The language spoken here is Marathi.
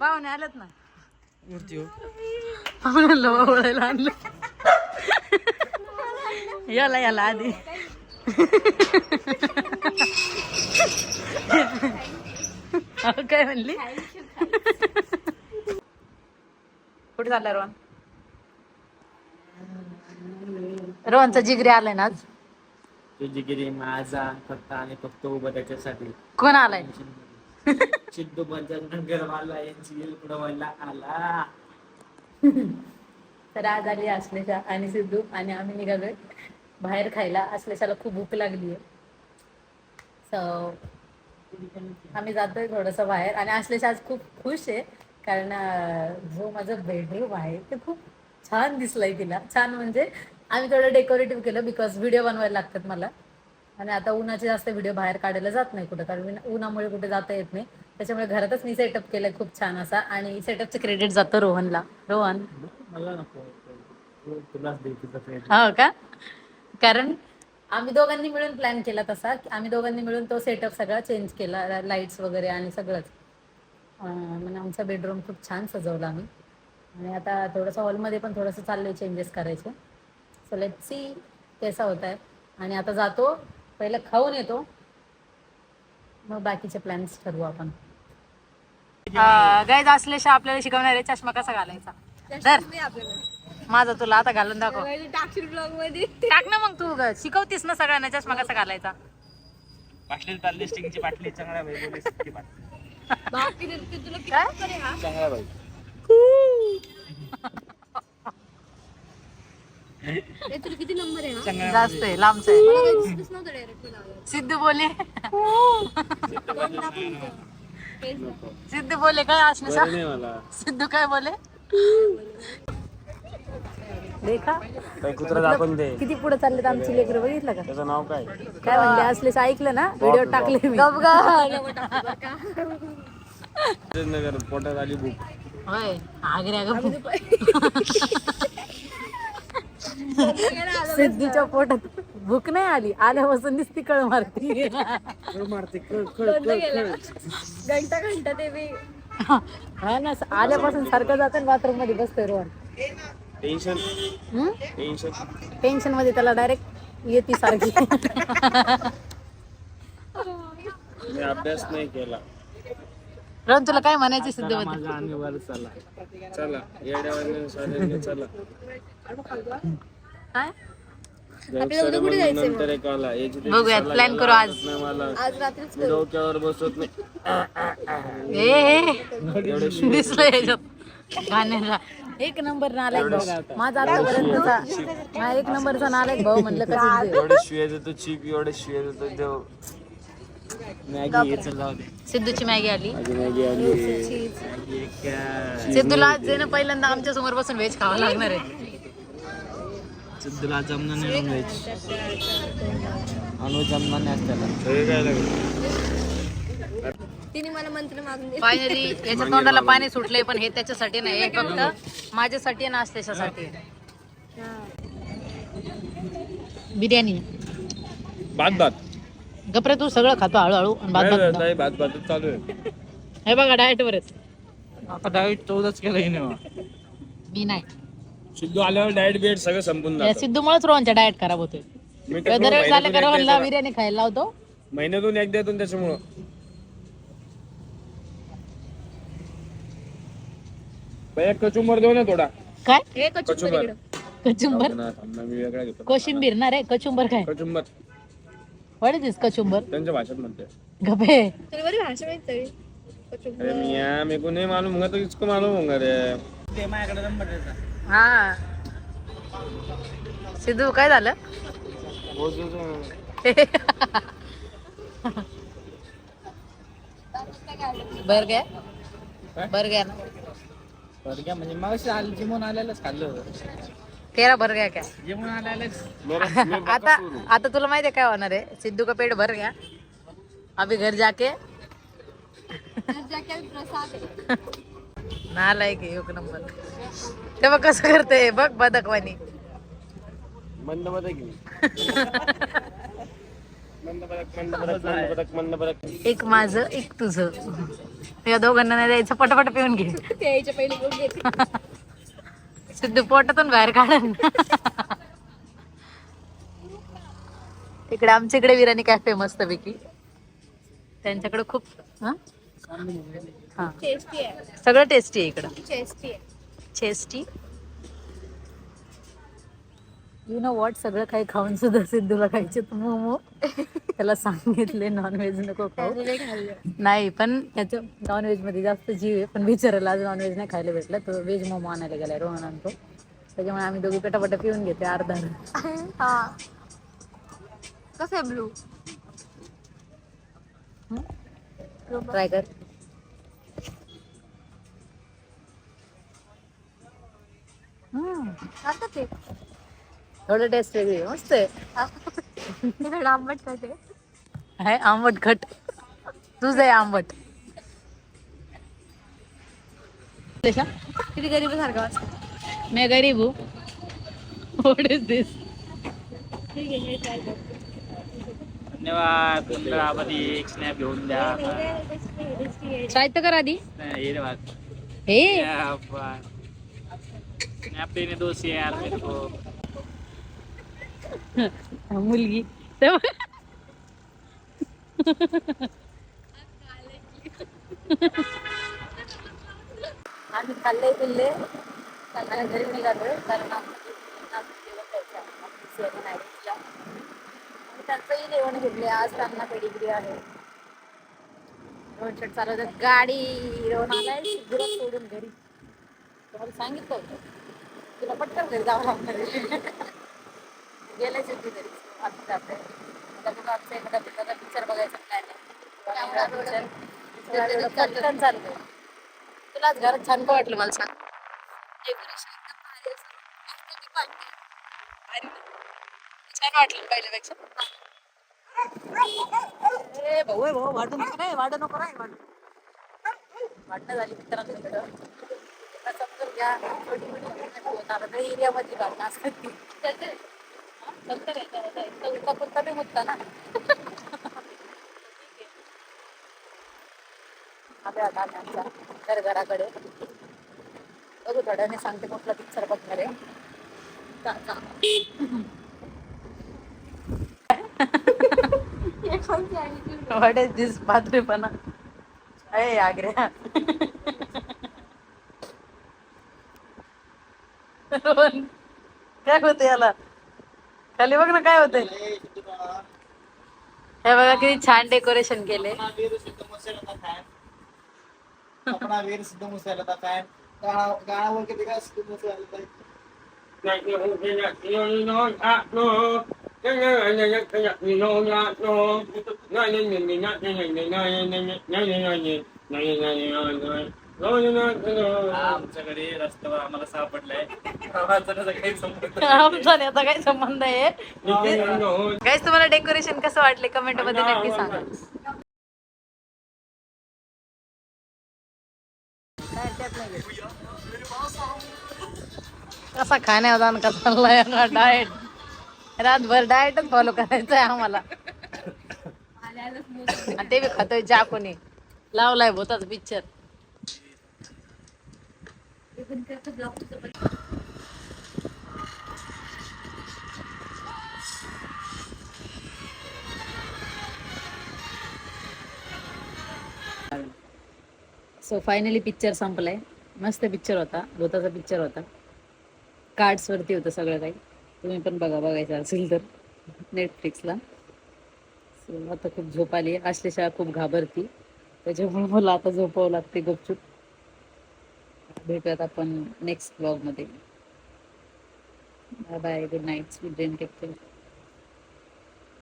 पाहुणे आलेत ना. वरती हो. पाहुण्याला ओळायला आणलं. याला याला आधी. काय म्हणली? कुठे चालला रोहन? रोहनचा जिगरी आलाय ना आज? तुझी गिरी माझा फक्त आणि फक्त उभं त्याच्यासाठी. कोण आलाय? चिंटू नगरवाला यांची उडवायला आला. तर आज आली आश्लेषा आणि सिद्धू आणि आम्ही निघालोय बाहेर खायला. असलेशाला खूप भूक लागली आहे सो आम्ही जातोय थोडंसं बाहेर आणि असलेशा आज खूप खुश आहे कारण अं, जो माझं बेडरूम आहे ते खूप छान दिसलंय तिला. छान म्हणजे आम्ही थोडं डेकोरेटिव्ह केलं बिकॉज व्हिडिओ बनवायला लागतात मला. आणि आता उन्हाचे जास्त व्हिडिओ बाहेर काढायला जात नाही कुठं कारण मी उन्हामुळे कुठे जाता येत नाही. त्याच्यामुळे घरातच मी सेटअप केलंय खूप छान असा. आणि सेटअपचं क्रेडिट जातं रोहनला. रोहन? मला. हो का? कारण आम्ही दोघांनी मिळून प्लॅन केला तसा. की आम्ही दोघांनी मिळून तो सेटअप सगळा चेंज केला लाईट्स वगैरे आणि सगळंच. म्हणजे आमचा बेडरूम खूप छान सजवला आम्ही. आणि आता थोडंसं हॉलमध्ये पण थोडंसं चाललंय चेंजेस करायचे. सो लेट सी कसा होत आहे. आणि आता जातो. पहिलं खाऊन येतो. मग बाकीचे प्लॅन्स ठरवू आपण. गायज असल्याशिवाय आपल्याला शिकवणार आहे. चष्मा कसा घालायचा? तर माझा तुला आता घालून दाखव. टाकशील ब्लॉगमध्ये. टाक ना मग तू ग. शिकवतीस ना सगळ्यांना चष्मा कसा घालायचा. बाटली चालली स्टिंगची बाटली चांगला बाई बोलीस की बाटली. बाकी ते- ते तुला किती काय? number आहे हा. चांगला बाई. ए, तुला किती नंबर आहे हा? चांगला जास्त आहे लांबच आहे. सिद्धू बोले. ना. सिद्धू बोले काय असले सिद्धू काय बोले? देखा. काही कुत्रा दाखवून दे. किती पुढे चालले आमची लेकरं बघितलं का? त्याचं नाव काय? काय म्हणले असलेच ऐकलं ना? व्हिडिओ टाकले मी. नगर पोटात आली होय आग्र्या सिद्धूच्या पोटात भूक नाही आली. आल्यापासून नुसती कळ मारती मारते बंद केलं. घंटा घंटा ते मी हा ना आल्यापासून सारखं जातं बाथरूममध्ये बसतोय रोहन. टेन्शन हम्म? टेन्शन टेन्शनमध्ये त्याला डायरेक्ट येते सारखी. मी अभ्यास नाही केला. रोहन तुला काय म्हणायचं सिद्धू वर चला. चला चला. काय आपल्याला कुठे जायचंय नंतर एक आला बघूयात करू आज. आज रात्रीच डोक्यावर बसत नाही. ए ए, दिसलं याच्यात गाण्याला. एक नंबर नालायक भाऊ. माझा आतापर्यंतचा एक नंबरचा नालायक भाऊ म्हणलं का सिद्धू? एवढे शिव्या देतो चीप एवढे शिव्या देतो देव. मॅगी हे चल जाऊ दे. सिद्धूची मॅगी आली. माझी मॅगी आली. मॅगी एक काय? सिद्धूला आज जे ना पहिल्यांदा आमच्यासमोर बसून व्हेज खावं लागणार आहे. सिद्धूला जमणार नाही नॉनव्हेज अनु जमणार नाही त्याला. तिने मला मंत्र मागून दिले. फायनली याच्या तोंडाला पाणी सुटलंय पण हे त्याच्यासाठी नाही हे फक्त माझ्यासाठी आणि असल्याच्यासाठी बिर्याणी. भात भात. गपरे तू सगळं खातो हळूहळू आणि भात भात नाही भात. भात चालू आहे. हे बघा डाएट वरच आता डाएट चौदाच केलं मी नाही. सिद्धू आल्यावर डाएट बिएट सगळं संपून या जातं. सिद्धूमुळेच रोहनच्या डाएट खराब होतोय. मी तर दरवेळेस झालं का महिन्यातून रोहनला एकदा- बिर्याणी खायला लावतो? महिन्यातून एकदा येतो त्याच्यामुळं. भैया कचुंबर देऊ ना थोडा. काय? हे कचुंबर कचुंबर. थांब ना, मी वेगळा घेतो. कोशिंबीर ना रे कचुंबर काय? कचुंबर. What is this kachumbar? त्यांच्या भाषेत म्हणते गपे तुला बरी भाषा माहीत अरे मियाँ मेरे को नहीं मालूम होगा तो किसको मालूम होगा रे? ते माझ्याकडे नंबर द्यायचा हा. सिद्धू काय झालं? बर घ्या. बर घ्या ना. बरं म्हणजे मग आलं जिमून आलेलंच खाल्लं तेरा भर गया क्या जिमून आलेलंच आता आता तुला माहिती आहे काय होणार आहे? सिद्धू का पेट भर गया अभी घर जाके. जाके प्रसाद. नालायक आहे एक नंबर. ते बघ कसं करते? बघ बदकवानी मंद बदक मंद बदक मंद बदक मंद बदक मंद बदक. एक माझं एक तुझं. या दोघांना नाही द्यायचं पटापट पिऊन घे. यायच्या पहिले सिद्धू पोटातून बाहेर काढन. इकडे आमच्या इकडे विरानी कॅफे मस्त पैकी त्यांच्याकडे खूप हा? हा. टेस्टी आहे. सगळं टेस्टी आहे इकडं. टेस्टी आहे. चेस्टी यु नो वॉट सगळं काही खाऊन सुद्धा सिद्धूला खायचे तू मोमो. त्याला सांगितले नॉनव्हेज नको खाऊ. नाही खाल्लं. नाही पण त्याच्या नॉनव्हेजमध्ये जास्त जीव आहे. पण बिचारायला आज नॉनव्हेज नाही खायला भेटलं. तो व्हेज मोमो आणायला गेलाय रोहन आणतो. त्याच्यामुळे आम्ही दोघी पटापट पिऊन घेते अर्धा हा. कसं आहे ब्लू? ट्राय कर. आता ते थोडं टेस्ट वेगळी आहे. मस्त आहे थोडं आंबट खाते आहे आंबट खट तुझं आहे आंबट किती गरीब सारखा मैं गरीब हूँ व्हाट इज दिस हे. धन्यवाद पंधरामध्ये एक स्नॅप घेऊन द्या. ट्राय तर कर आधी ये रे बात हे स्नॅप देने दो से यार मेरे को. मुलगी. आम्ही खाल्ले पिल्ले. आणि घरी निघालोय कारण. आणि त्यांचंही जेवण घेतले आज त्यांना पेडिग्री आहे. रोड शर्ट चालवतात. गाडी रोहन आलाय सोडून घरी. तुम्हाला सांगितलं होतं. तुला पटकन घरी जावं लागणार आहे. होती सिद्धी घरी. आता जाते आता बघा आमचा एखादा पिक्चर बघायचा प्लॅन आहे. तुलाच घरात छान का वाटलं मला सांग? छान वाटलं पहिल्यापेक्षा. ए भाऊ ए भाऊ वाटू नको रे वाटू नको रे वाटणं झाली मित्रांनो. या आता छोटी एरियामध्ये वाटणं असतात ती बी ना आम्ही आता आमच्या घर घराकडे बघू थोड्याने सांगते कुठला पिक्चर बघणार आहे चा- What is this अय आग्र्या रोहन, काय होते याला? खाली बघ ना काय होते हे बघा किती छान डेकोरेशन केले अपना वीर सिद्ध मुसायला का फैन गाना आमच्याकडे रस्त्यावर आम्हाला सापडलंय. काही संबंध आमचा आणि आता काय संबंध आहे. गाईस तुम्हाला डेकोरेशन कसं वाटले? कमेंटमध्ये नक्की सांगा. कसा खाण्या होता आणि कसा डाएट रातभर डाएटच फॉलो करायचं आहे आम्हाला ते बी खातोय चहा कोणी. लावलाय भूताच पिक्चर सो फायनली पिक्चर संपलाय. मस्त पिक्चर होता. भूताचा पिक्चर होता. कार्ड्स वरती होतं सगळं काही. तुम्ही पण बघा बघायचं असेल तर. नेटफ्लिक्सला सो आता खूप झोप आली. असल्याशिवाय खूप घाबरती. त्याच्यामुळे मला आता झोपावं लागते गपचूप. भेटूयात आपण नेक्स्ट ब्लॉगमध्ये bye bye good night sweet dream take care